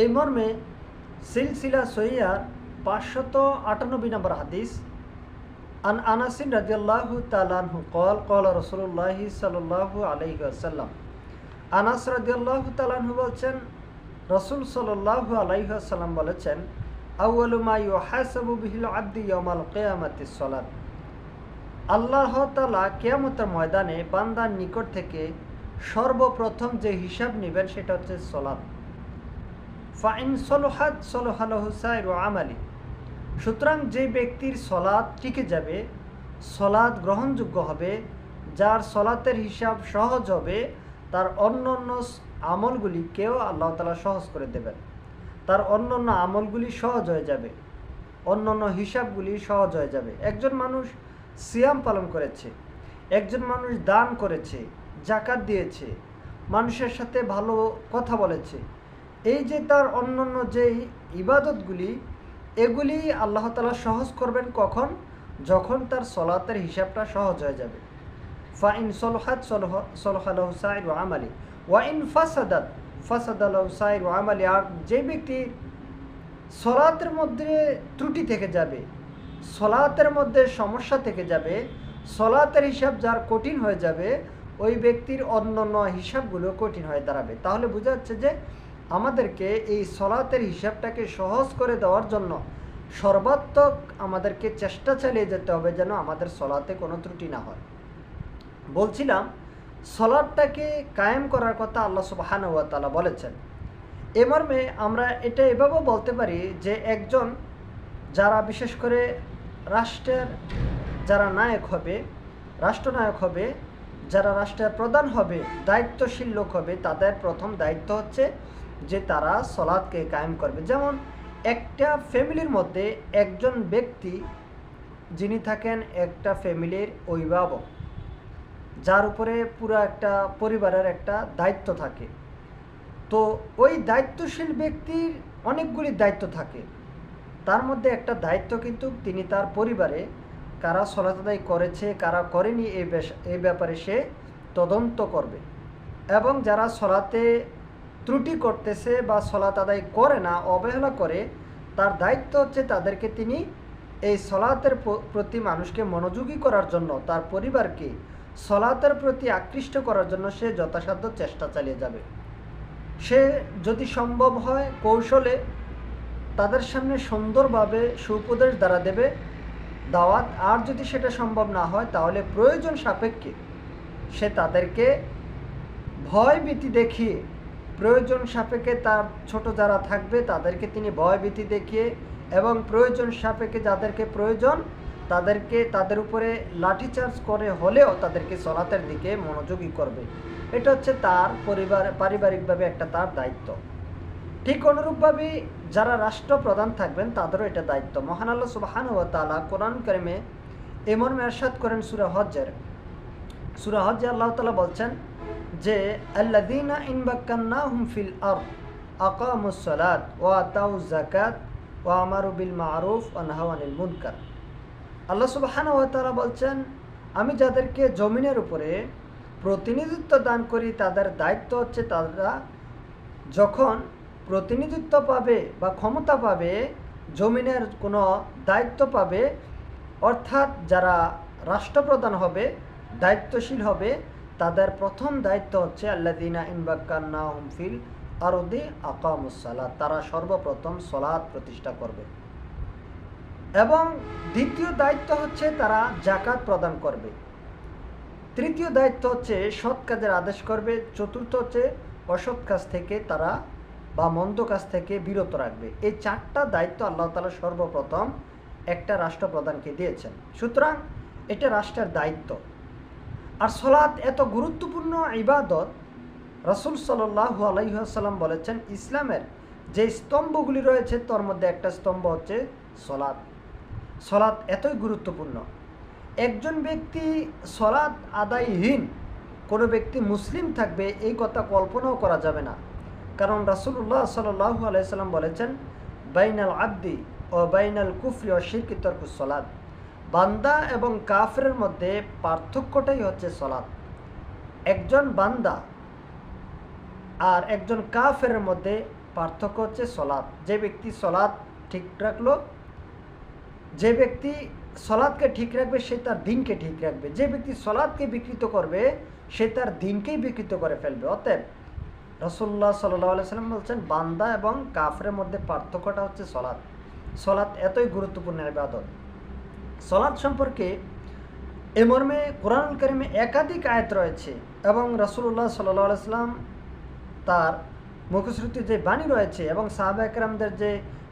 এই মর্মে সিলসিলা সৈয়ার পাঁচশত আটানব্বই নম্বর হাদিস, আন আনাসিন রাজিয়াল্লাহু তালানহু কল কল রসুল্লাহি সাল্লাহু আলাইহি আসাল্লাম আনাস রাজিয়াল্লাহু তালানহু বলছেন, রসুল সাল্লাহু আলাইহি আসাল্লাম বলেছেন আউয়ালুমা ইউহাসাবু বিহিল আব্দি ইয়ামাল কিয়ামাতি সলাত। আল্লাহ তাআলা কিয়ামতের ময়দানে বান্দার নিকট থেকে সর্বপ্রথম যে হিসাব নেবেন সেটা হচ্ছে সলাত ফাইন সলোহাত সলোহালহু সাইরু আমালি। সুতরাং যে ব্যক্তির সলাদ টিকে যাবে সলাদ গ্রহণযোগ্য হবে, যার সলাতের হিসাব সহজ হবে, তার অন্য অন্য আমলগুলিকেও আল্লাহ তালা সহজ করে দেবেন। তার অন্য অন্য আমলগুলি সহজ হয়ে যাবে। অন্য অন্য হিসাবগুলি সহজ হয়ে যাবে। একজন মানুষ সিয়াম পালন করেছে, একজন মানুষ দান করেছে, জাকাত দিয়েছে, মানুষের সাথে ভালো কথা বলেছে এই যে তার অন্য অন্য যেই ইবাদতগুলি, এগুলি আল্লাহ তালা সহজ করবেন কখন? যখন তার সলাতের হিসাবটা সহজ হয়ে যাবে। ফাইন সলহাত সলহাল সাইর আমালি। ওয়াইন ফাসাদাত ফাসাদাল সাইর আমালি। আর যে ব্যক্তি সলাতের মধ্যে ত্রুটি থেকে যাবে, সলাতের মধ্যে সমস্যা থেকে যাবে, সলাতের হিসাব যার কঠিন হয়ে যাবে, ওই ব্যক্তির অন্য অন্য হিসাবগুলো কঠিন হয়ে দাঁড়াবে। তাহলে বোঝা যাচ্ছে যে আমাদেরকে এই সলাতের হিসাবটাকে সহজ করে দেওয়ার জন্য সর্বাত্মক আমাদেরকে চেষ্টা চালিয়ে যেতে হবে যেন আমাদের সলাতে কোনো ত্রুটি না হয়। বলছিলাম, সলাদটাকে কায়েম করার কথা আল্লাহ সুবাহানুয়া তালা বলেছেন। এ মর্মে আমরা এটা এভাবেও বলতে পারি যে একজন যারা বিশেষ করে রাষ্ট্রের যারা নায়ক হবে, রাষ্ট্রনায়ক হবে, যারা রাষ্ট্রের প্রধান হবে, দায়িত্বশীল লোক হবে, তাদের প্রথম দায়িত্ব হচ্ছে যে তারা সলাদকে কায়েম করবে। যেমন, একটা ফ্যামিলির মধ্যে একজন ব্যক্তি, যিনি থাকেন একটা ফ্যামিলির অভিভাবক, যার উপরে পুরো একটা পরিবারের একটা দায়িত্ব থাকে। তো ওই দায়িত্বশীল ব্যক্তির অনেকগুলি দায়িত্ব থাকে। তার মধ্যে একটা দায়িত্ব কিন্তু তিনি তার পরিবারে কারা সলাত আদায় করেছে, কারা করেনি এই এই ব্যাপারে সে তদন্ত করবে। এবং যারা সলাতে ত্রুটি করতেছে বা সলাত আদায় করে না, অবহেলা করে, তার দায়িত্ব হচ্ছে তাদেরকে তিনি এই সলাতের প্রতি মানুষকে মনোযোগী করার জন্য, তার পরিবারকে সলাতের প্রতি আকৃষ্ট করার জন্য সে যথাসাধ্য চেষ্টা চালিয়ে যাবে। সে যদি সম্ভব হয় কৌশলে তাদের সামনে সুন্দরভাবে সুপদেশ দ্বারা দেবে দাওয়াত, আর যদি সেটা সম্ভব না হয়, তাহলে প্রয়োজন সাপেক্ষে সে তাদেরকে ভয় ভীতি দেখিয়ে প্রয়োজন সাপেক্ষে তার ছোট যারা থাকবে, তাদেরকে তিনি ভয়ভীতি দেখিয়ে এবং প্রয়োজন সাপেক্ষে যাদেরকে প্রয়োজন, তাদেরকে তাদের উপরে লাঠিচার্জ করে হলেও তাদেরকে সলাতের দিকে মনোযোগী করবে। এটা হচ্ছে তার পরিবার, পারিবারিকভাবে একটা তার দায়িত্ব। ঠিক অনুরূপভাবে যারা রাষ্ট্রপ্রধান থাকবেন, তাদেরও এটা দায়িত্ব। মহান আল্লাহ সুবাহান ও তালা কোরআন করিমে এমন মেরসাদ করেন সুরা হজ্জের। আল্লাহ তালা বলছেন যে আল্লাদিনা ইনবাক্কান্না হুম ফিল আর আকামুসলাত ও আতাউ জাকাত ও আমারু বিল মারুফ ও নাহাওয়ানিল মুনকার। আল্লাহ সুবাহান ও তালা বলছেন, আমি যাদেরকে জমিনের উপরে প্রতিনিধিত্ব দান করি, তাদের দায়িত্ব হচ্ছে তারা যখন প্রতিনিধিত্ব পাবে বা ক্ষমতা পাবে, জমিনের কোনো দায়িত্ব পাবে, অর্থাৎ যারা রাষ্ট্রপ্রধান হবে, দায়িত্বশীল হবে তাদের প্রথম দায়িত্ব হচ্ছে আল্লাদিনা ইনবাক্কান্না হুমফিল আরদি আকামুসালাদ তারা সর্বপ্রথম সলাদ প্রতিষ্ঠা করবে। এবং দ্বিতীয় দায়িত্ব হচ্ছে তারা জাকাত প্রদান করবে। তৃতীয় দায়িত্ব হচ্ছে সৎ কাজের আদেশ করবে। চতুর্থ হচ্ছে অসৎ কাজ থেকে তারা বা মন্দ কাজ থেকে বিরত রাখবে। এই চারটা দায়িত্ব আল্লাহ তালা সর্বপ্রথম একটা রাষ্ট্রপ্রধানকে দিয়েছেন। সুতরাং এটা রাষ্ট্রের দায়িত্ব। আর সলাৎ এত গুরুত্বপূর্ণ ইবাদত রসুল সাল্লাহু আলাইসাল্লাম বলেছেন, ইসলামের যে স্তম্ভগুলি রয়েছে, তার মধ্যে একটা স্তম্ভ হচ্ছে সলাৎ। সলাৎ এতই গুরুত্বপূর্ণ। একজন ব্যক্তি সলাৎ আদায়হীন, কোনো ব্যক্তি মুসলিম থাকবে, এই কথা কল্পনাও করা যাবে না। কারণ রাসুল্লাহ সাল্লাহু আলাইসাল্লাম বলেছেন, বাইনাল আব্দি ও বাইনাল কুফরি ও শিরকি তর্কুস সলাদ বান্দা এবং কাফরের মধ্যে পার্থক্যটাই হচ্ছে সলাদ একজন বান্দা আর একজন কাফের মধ্যে পার্থক্য হচ্ছে সলাৎ। যে ব্যক্তি সলাৎ ঠিক রাখল, যে ব্যক্তি সলাদকে ঠিক রাখবে, সে তার দিনকে ঠিক রাখবে। যে ব্যক্তি সলাদকে বিকৃত করবে, সে তার দিনকেই বিকৃত করে ফেলবে। অতএব রসুল্লাহ সাল্লাহ সাল্লাম বলছেন, বান্দা এবং কাফরের মধ্যে পার্থক্যটা হচ্ছে সলাদ সলাদ এতই গুরুত্বপূর্ণ ইবাদত সলাৎ সম্পর্কে এ মর্মে কোরআন করিমে একাধিক আয়াত রয়েছে এবং রসুল্লাহ সাল্লাহ সাল্লাম তার মুখশ্রুতি যে বাণী রয়েছে এবং সাহাবা একরামদের যে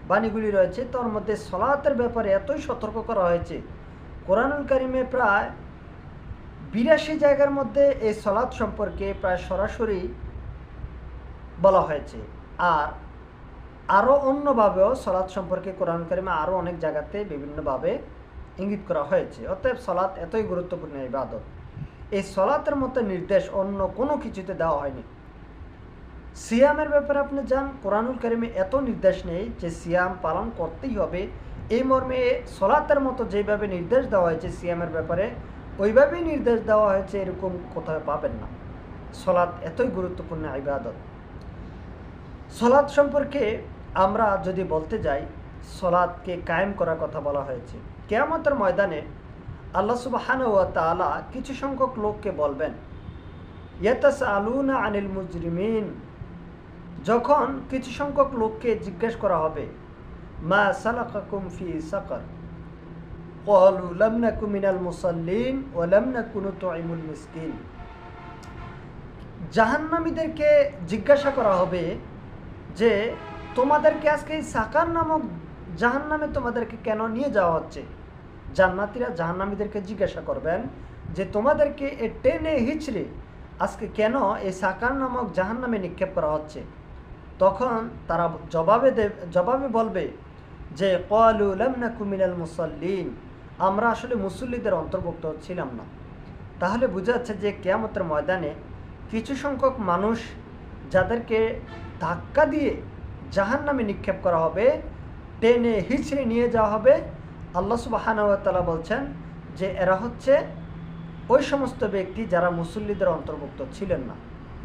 বাণীগুলি রয়েছে, তার মধ্যে সলাতের ব্যাপারে এতই সতর্ক করা হয়েছে। কোরআনুল করিমে প্রায় বিরাশি জায়গার মধ্যে এই সলাৎ সম্পর্কে প্রায় সরাসরি বলা হয়েছে। আর আরও অন্যভাবেও সলাৎ সম্পর্কে কোরআন করিমে আরও অনেক জায়গাতে বিভিন্নভাবে ইঙ্গিত করা হয়েছে। অতএব সলাৎ এতই গুরুত্বপূর্ণ ইবাদত। এই সলাতের মতো নির্দেশ অন্য কোনো কিছুতে দেওয়া হয়নি। সিয়ামের ব্যাপারে আপনি যান কোরআনুল কারিমে এত নির্দেশ নেই যে সিয়াম পালন করতেই হবে। এই মর্মে সলাতের মতো যেভাবে নির্দেশ দেওয়া হয়েছে সিয়ামের ব্যাপারে, ওইভাবেই নির্দেশ দেওয়া হয়েছে এরকম কোথাও পাবেন না। সলাৎ এতই গুরুত্বপূর্ণ ইবাদত। সলাৎ সম্পর্কে আমরা যদি বলতে যাই, সলাৎকে কায়েম করার কথা বলা হয়েছে। কেয়ামতের ময়দানে আল্লাহ সুবাহান ওয়া তালা কিছু সংখ্যক লোককে বলবেন ইয়াতাস আলুনা আনিল মুজরিমিন যখন কিছু সংখ্যক লোককে জিজ্ঞেস করা হবে মা সালাকাকুম ফি সাকার قالوا لم نكن من المصلين ولم نكن نطعم المسكين জাহান্নামীদেরকে জিজ্ঞাসা করা হবে যে তোমাদেরকে আজকে এই সাকার নামক জাহান্নামে তোমাদেরকে কেন নিয়ে যাওয়া হচ্ছে? জান্নাতিরা জাহান্নামীদেরকে জিজ্ঞাসা করবেন যে, তোমাদেরকে এ টেনে হিচড়ে আজকে কেন এই সাকার নামক জাহান্নামে নিক্ষেপ করা হচ্ছে? তখন তারা জবাবে জবাবে বলবে যে কলুলামনা কুমিনাল মুসল্লিন। আমরা আসলে মুসল্লিদের অন্তর্ভুক্ত ছিলাম না। তাহলে বোঝা যাচ্ছে যে, কেয়ামতের ময়দানে কিছু সংখ্যক মানুষ যাদেরকে ধাক্কা দিয়ে জাহান নামে নিক্ষেপ করা হবে টেনে হিচড়ে নিয়ে যাওয়া হবে। আল্লাহ সুবাহানতালা বলছেন যে, এরা হচ্ছে ওই সমস্ত ব্যক্তি যারা মুসল্লিদের অন্তর্ভুক্ত ছিলেন না।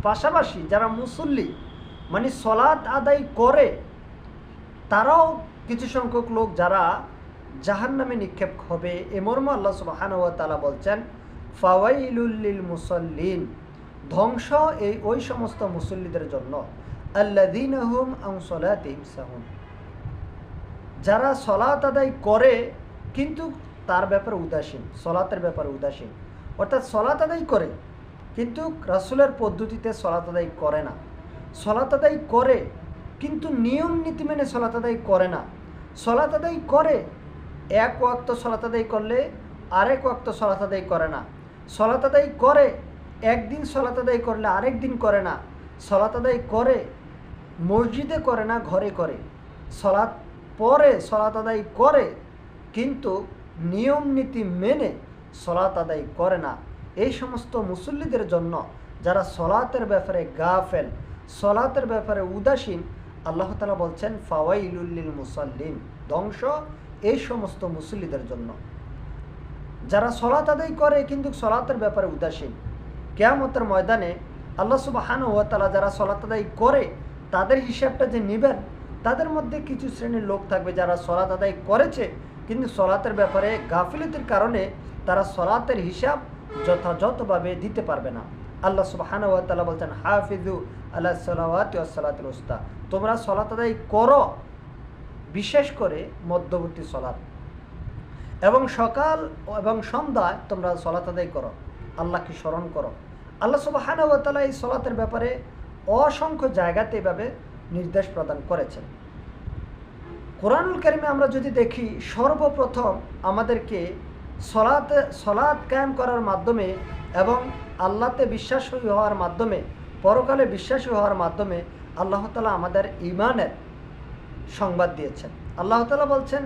পাশাপাশি যারা মুসল্লি মানে সলাদ আদায় করে, তারাও কিছু সংখ্যক লোক যারা জাহান নামে নিক্ষেপ হবে। এ মর্ম আল্লাহ সুবাহানুয়াতালা বলছেন ফাওয়াইলুল্লিল মুসল্লিন ধ্বংস এই ওই সমস্ত মুসল্লিদের জন্য। আল্লাদিন আহম আংসলাতিম সাহুন। যারা সলাত আদায় করে কিন্তু তার ব্যাপারে উদাসীন সলাতের ব্যাপারে উদাসীন অর্থাৎ সলাত আদায় করে কিন্তু রাসুলের পদ্ধতিতে সলাত আদায় করে না সলাত আদায় করে কিন্তু নিয়ম নীতি মেনে সলাত আদায় করে না সলাত আদায় করে এক ওয়াক্ত সলাত আদায় করলে আরেক ওয়াক্ত সলাত আদায় করে না সলাত আদায় করে একদিন সলাত আদায় করলে আরেক দিন করে না সলাত আদায় করে মসজিদে করে না ঘরে করে সলাৎ পরে সলাত আদায় করে, কিন্তু নিয়ম নীতি মেনে সলাত আদায় করে না। এই সমস্ত মুসল্লিদের জন্য যারা সলাতের ব্যাপারে গাফেল, সলাতের ব্যাপারে উদাসীন, আল্লাহ তালা বলছেন ফাওয়াইলুল্লিল মুসল্লিন ধ্বংস এই সমস্ত মুসল্লিদের জন্য। যারা সলাত আদায় করে কিন্তু সলাতের ব্যাপারে উদাসীন, কেয়ামতের ময়দানে আল্লাহ সুবাহান তালা যারা সলাত আদায় করে, তাদের হিসাবটা যে নেবেন তাদের মধ্যে কিছু শ্রেণির লোক থাকবে যারা সলাত আদায় করেছে, কিন্তু সলাতের ব্যাপারে গাফিলতির কারণে তারা সলাতের হিসাব যথাযথভাবে দিতে পারবে না। আল্লাহ সুবাহান তালা বলছেন হাফিজু আল্লাহ সালাওয়াত সালাতুল উস্তা। তোমরা সলাত আদায় করো, বিশেষ করে মধ্যবর্তী সলাত এবং সকাল এবং সন্ধ্যায় তোমরা সলাত আদায় করো, আল্লাহকে স্মরণ করো। আল্লাহ সুবাহান তালা এই সলাতের ব্যাপারে অসংখ্য জায়গাতে এভাবে নির্দেশ প্রদান করেছেন। কোরআনুল কারিমে আমরা যদি দেখি, সর্বপ্রথম আমাদেরকে সলাতে সলাদ কায়েম করার মাধ্যমে এবং আল্লাহতে বিশ্বাসী হওয়ার মাধ্যমে, পরকালে বিশ্বাসী হওয়ার মাধ্যমে আল্লাহ তালা আমাদের ইমানের সংবাদ দিয়েছেন। আল্লাহ তালা বলছেন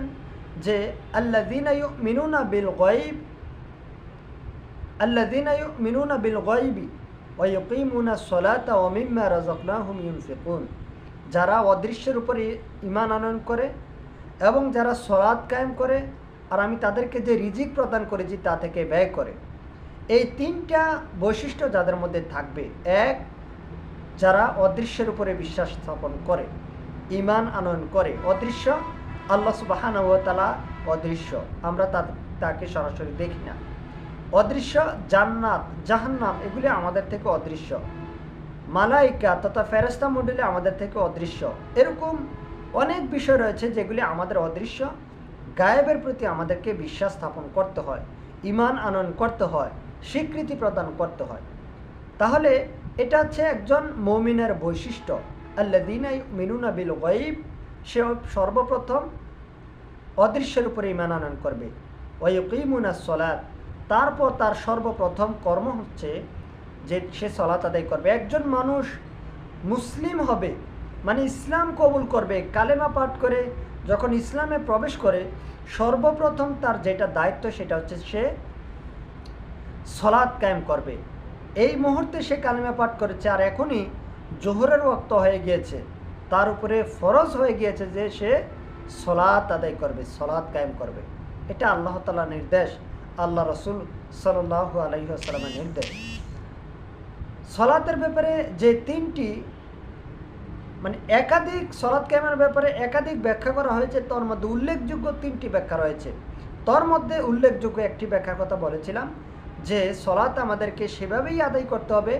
যে আল্লাদিন মিনুনা বিল গয়েব আল্লাদিন মিনুনা বিল গয়েবি ওয়কিমুনা সলাতা ওমিম্মা রাজকনাহুম ইউনফিকুন। যারা অদৃশ্যের উপরে ইমান আনয়ন করে এবং যারা সলাদ কায়েম করে, আর আমি তাদেরকে যে রিজিক প্রদান করেছি তা থেকে ব্যয় করে। এই তিনটা বৈশিষ্ট্য যাদের মধ্যে থাকবে। এক, যারা অদৃশ্যের উপরে বিশ্বাস স্থাপন করে ইমান আনয়ন করে। অদৃশ্য, আল্লাহ সুবাহান তালা অদৃশ্য। আমরা তা তাকে সরাসরি দেখি না। অদৃশ্য, জান্নাত, জাহান্নাম, এগুলি আমাদের থেকে অদৃশ্য। মালাইকা তথা ফেরেস্তা মন্ডলী আমাদের থেকে অদৃশ্য। এরকম অনেক বিষয় রয়েছে যেগুলি আমাদের অদৃশ্য। গায়েবের প্রতি আমাদেরকে বিশ্বাস স্থাপন করতে হয় ইমান আনন করতে হয়, স্বীকৃতি প্রদান করতে হয়। তাহলে এটা হচ্ছে একজন মমিনের বৈশিষ্ট্য। আল্লাদিনাই মিনুনা বিল গাইব সে সর্বপ্রথম অদৃশ্যের উপরে ইমান আনন করবে। ওয়ুকিমুনা সলাদ তারপর তার সর্বপ্রথম কর্ম হচ্ছে যে সে সলাত আদায় করবে। একজন মানুষ মুসলিম হবে মানে ইসলাম কবুল করবে, কালেমা পাঠ করে, যখন ইসলামে প্রবেশ করে, সর্বপ্রথম তার যেটা দায়িত্ব সেটা হচ্ছে সে সলাদ কায়েম করবে। এই মুহূর্তে সে কালেমা পাঠ করেছে আর এখনই জোহরের ওক্ত হয়ে গিয়েছে। তার উপরে ফরজ হয়ে গিয়েছে যে সে সলাৎ আদায় করবে, সলাৎ কায়েম করবে। এটা আল্লাহ তালা নির্দেশ, আল্লাহ রসুল সাল্লাহ আলহিহাস্লামের নির্দেশ। সলাতের ব্যাপারে যে তিনটি মানে একাধিক সলাৎ কায়েমের ব্যাপারে একাধিক ব্যাখ্যা করা হয়েছে, তোর মধ্যে উল্লেখযোগ্য তিনটি ব্যাখ্যা রয়েছে। তোর মধ্যে উল্লেখযোগ্য একটি ব্যাখ্যার কথা বলেছিলাম, যে সলাৎ আমাদেরকে সেভাবেই আদায় করতে হবে,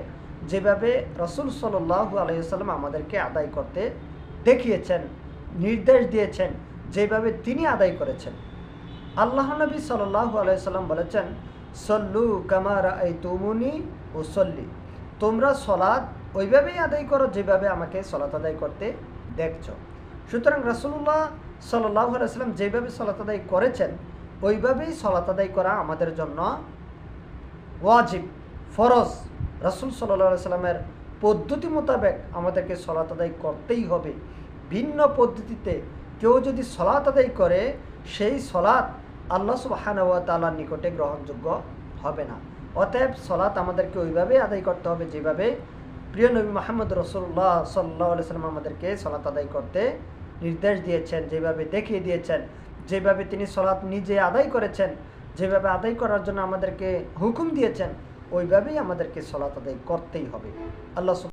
যেভাবে রসুল সাল্লাহ আলাইসাল্লাম আমাদেরকে আদায় করতে দেখিয়েছেন, নির্দেশ দিয়েছেন, যেভাবে তিনি আদায় করেছেন। আল্লাহ নবী সাল্লাহ আলাইসাল্লাম বলেছেন, সল্লু কামারা এই তুমুনি ও সল্লি তোমরা সলাদ ওইভাবেই আদায় করো যেভাবে আমাকে সলাত আদায় করতে দেখছ। সুতরাং রসুল্লাহ সাল্লাহ আলাইসাল্লাম যেভাবে সলাত আদায় করেছেন, ওইভাবেই সলাত আদায় করা আমাদের জন্য ওয়াজিব, ফরজ। রসুল সাল্লা সাল্লামের পদ্ধতি মোতাবেক আমাদেরকে সলাত আদায় করতেই হবে। ভিন্ন পদ্ধতিতে কেউ যদি সলাত আদায় করে, সেই সলাৎ আল্লাহ সুবাহানুয়া তালার নিকটে গ্রহণযোগ্য হবে না। অতএব সলাত আমাদেরকে ওইভাবে আদায় করতে হবে যেভাবে প্রিয় নবী মোহাম্মদ রসুল্লাহ সাল্লাহ সাল্লাম আমাদেরকে সলাত আদায় করতে নির্দেশ দিয়েছেন, যেভাবে দেখিয়ে দিয়েছেন, যেভাবে তিনি সলাত নিজে আদায় করেছেন, যেভাবে আদায় করার জন্য আমাদেরকে হুকুম দিয়েছেন, ওইভাবেই আমাদেরকে সলাত আদায় করতেই হবে। আল্লাহ